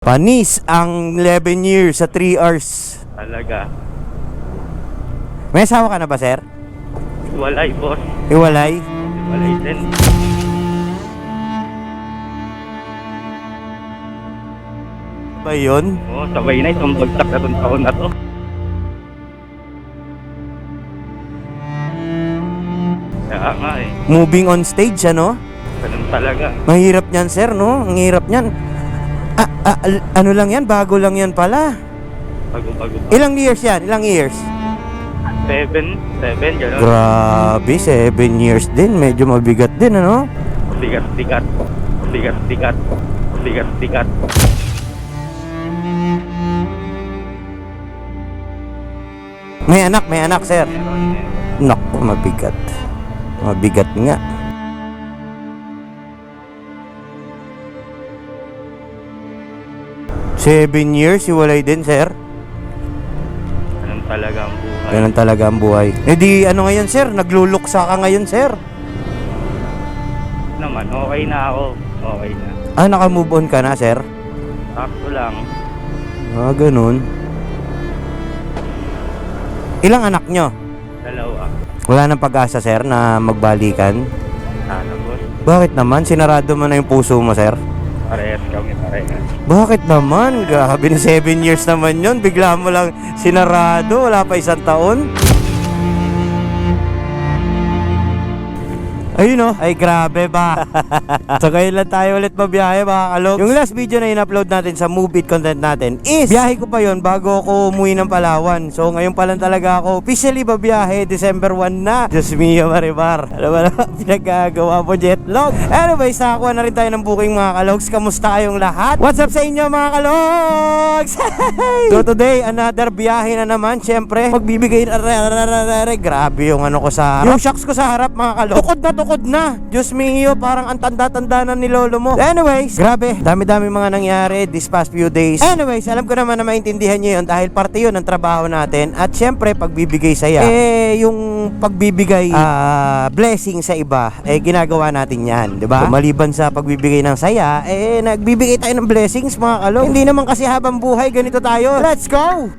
Panis ang 11 years sa 3 hours. Talaga. May asawa ka na ba, sir? Walay, boss. Iwalay? Walay din. Ba yun? Oo, sabay na itong bagsak na itong taon na to. Kaya nga eh. Moving on stage, ano? Ganun talaga. Mahirap niyan, sir, no? Ang hirap niyan. Ah, ah, ano lang yan? Bago lang yan pala. Bago-bago pa. Ilang years yan? Ilang years? Seven, seven, gano'n. Grabe, 7 years din. Medyo mabigat din, ano? Sigat-sigat. Sigat-sigat. Sigat-sigat. May anak, may anak, sir. Naku, mabigat. Mabigat nga. Seven years, iwalay din, sir. Ganun talaga ang buhay. Ganun talaga ang buhay. Eh di, ano ngayon, sir? Nagluluksa ka ngayon, sir. Naman, okay na ako. Okay na. Ah, nakamove on ka na, sir? Sakto lang. Ah, ganun. Ilang anak nyo? Dalawa. Wala nang pag-asa, sir, na magbalikan? Sana, boss. Bakit naman? Sinarado mo na yung puso mo, sir? Parehas kami, parehas. Bakit naman? Grabe na 7 years naman yon Bigla mo lang sinarado. Wala pa isang taon. Ayun oh. Ay grabe ba? so ngayon lang tayo ulit mabiyahe mga kalog. Yung last video na in-upload natin sa Move It content natin is biyahe ko pa yon bago ako umuwi ng Palawan. So ngayon pa lang talaga ako officially babiyahe December 1 na. Diyos mio Maribar. Alam mo na pinagkagawa mo jetlog. Anyways, nakakuha na rin tayo ng booking mga kalogs. Kamusta kayong lahat? What's up sa inyo mga kalogs? so today, another biyahe na naman. Siyempre, magbibigay Grabe yung ano ko sa harap. Yung shocks ko sa harap mga kalogs. Tukod na tukod na. Diyos mio, parang ang tanda-tanda na ni lolo mo. Anyways, grabe. Dami-dami mga nangyari this past few days. Anyways, alam ko naman na maintindihan nyo yun dahil parte yun ng trabaho natin. At syempre, pagbibigay saya. Eh, yung pagbibigay ah, blessing sa iba, eh, ginagawa natin yan. di ba? So, maliban sa pagbibigay ng saya, eh, nagbibigay tayo ng blessings mga kalo. Hindi naman kasi habang buhay, ganito tayo. Let's go!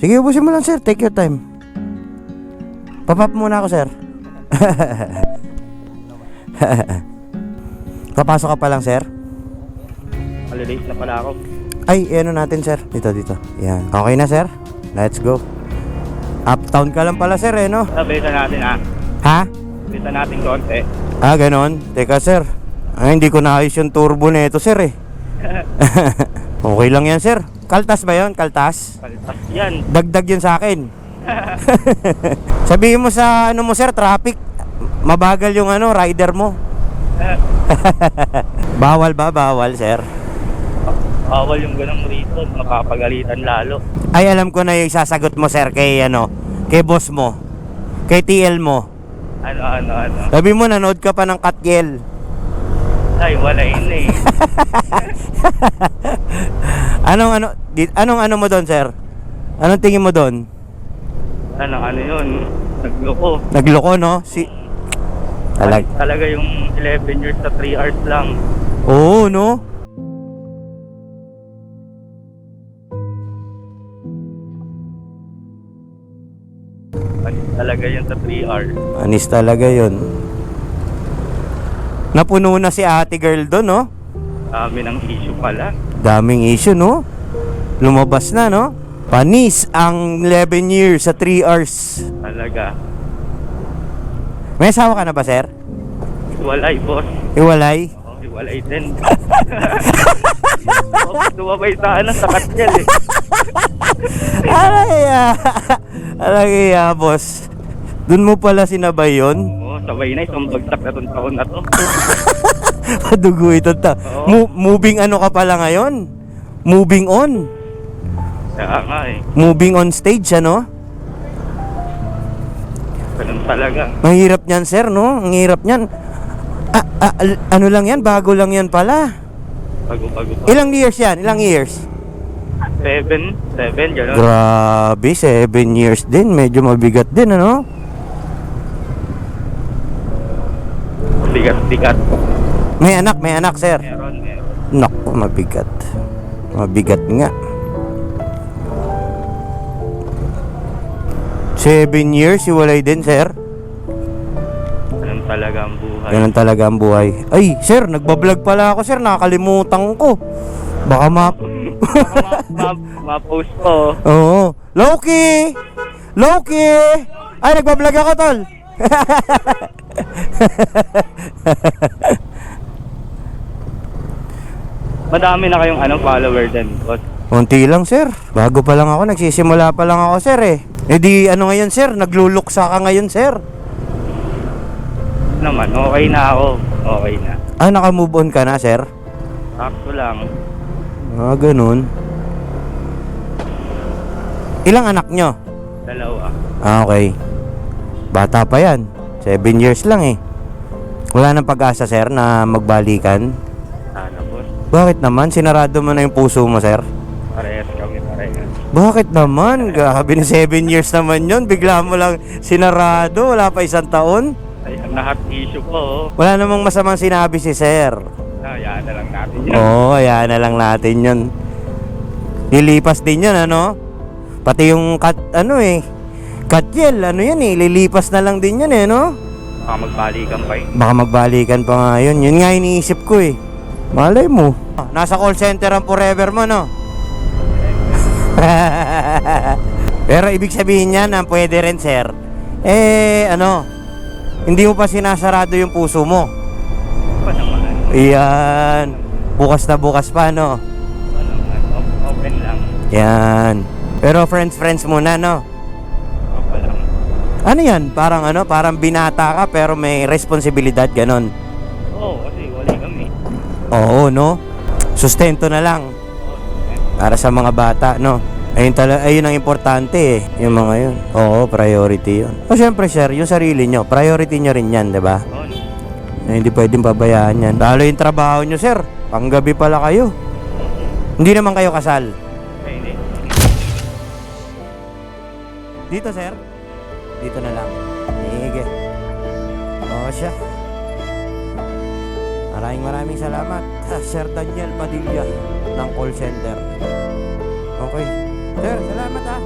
Sige, ubusin mo lang, sir. Take your time. Papap muna ako, sir. Papasok ka pa lang, sir? Malilate na pala ako. Ay, ano natin, sir? Dito, dito. Yan. Okay na, sir? Let's go. Uptown ka lang pala, sir, eh, no? Sabitan natin ah. Ha? Sabitan natin konti. Ah, ganon. Teka, sir. Ah, hindi ko naayos yung turbo nito, sir, eh. okay lang yan, sir. Kaltas ba yon? Kaltas? Palitas yan. Dagdag yun sa akin. Sabihin mo sa ano mo, sir, traffic. Mabagal yung ano, rider mo. Bawal ba? Bawal, sir. Bawal yung ganang rito. Mapapagalitan lalo. Ay, alam ko na yung sasagot mo, sir, kay ano, kay boss mo. Kay TL mo. Ano, ano, ano. Sabi mo, nanood ka pa ng Katgel. Ay, wala yun eh. Anong ano, di, anong ano mo doon, sir? Anong tingin mo doon? Ano, ano yun. Nagloko. Nagloko, no? Si... Talag... Talaga yung 11 years sa 3 hours lang. Oo, no? Talaga yun sa 3 hours. Anis talaga yun. Napuno na si ate girl doon, no? Dami ng issue pala. Daming issue, no? Lumabas na, no? Panis ang 11 years sa 3 hours. Talaga. May asawa ka na ba, sir? Walay, boss. Iwalay? Oh, walay din. dumabay sana sa katyal eh. Alay, ah. Alay, ah, boss. Doon mo pala sinabay yun? Oo, sabay na itong bagsak na itong taon na to. Dugo ito ta. Oo. Mo- moving ano ka pala ngayon? Moving on. Kaya nga eh. Moving on stage, ano? Ganun talaga. Mahirap niyan, sir, no? Ang hirap niyan. Ah, ah, ano lang yan? Bago lang yan pala. Bago-bago pa. Ilang years yan? Ilang years? Seven, seven, gano'n. Grabe, 7 years din. Medyo mabigat din, ano? Sigat-sigat. May anak, may anak, sir. Meron, meron. Naku, mabigat. Mabigat nga. Seven years, iwalay din, sir. Ganun talaga ang buhay. Ganun talaga ang buhay. Ay, sir, nagbablog pala ako, sir. Nakakalimutan ko. Baka ma... Ma- ma- ma-post ko. Oo. Loki! Loki! Ay, nagbablog ako, tol. Madami na kayong ano, follower din, boss. Unti lang, sir. Bago pa lang ako, nagsisimula pa lang ako, sir, eh. Eh di, ano ngayon, sir? Nagluluksa ka ngayon, sir. Naman, okay na ako. Okay na. Ah, naka-move on ka na, sir? Sakto lang. Ah, ganun. Ilang anak nyo? Dalawa. Ah, okay. Bata pa yan. Seven years lang eh. Wala nang pag-asa, sir, na magbalikan. Sana, boss. Bakit naman? Sinarado mo na yung puso mo, sir? Bakit naman? Grabe na 7 years naman yon Bigla mo lang sinarado. Wala pa isang taon. Ay, nahat issue ko. oh. Wala namang masamang sinabi si sir. Yan na lang natin yun. Oo, hayaan na lang natin yun. Lilipas din yun, ano? Pati yung kat, ano eh, katyel, ano yan eh, lilipas na lang din yun eh, no? Baka magbalikan pa yun. Baka magbalikan pa nga yun. Yun nga iniisip ko eh. Malay mo. Nasa call center ang forever mo, no? Pero ibig sabihin niya na pwede rin, sir. Eh, ano, hindi mo pa sinasarado yung puso mo. Pa naman. Iyan. Bukas na bukas pa, no? Pa naman. Open lang. Yan. Pero friends-friends muna, no? Open lang. Ano yan? Parang ano? Parang binata ka pero may responsibilidad, ganon. Oo, kasi wala kami. Oo, no? Sustento na lang. Para sa mga bata, no? Ayun, tala, ayun ang importante eh. Yung mga yun. Oo, priority yun. O syempre, sir, yung sarili nyo. Priority nyo rin yan, di ba? Eh, hindi pwedeng pabayaan yan. Lalo yung trabaho nyo, sir. Panggabi pala kayo. Hindi naman kayo kasal. Dito, sir. Dito na lang. Sige. Oo siya. Maraming maraming salamat, Sir Daniel Padilla ng call center. Okay. Sir, salamat ah.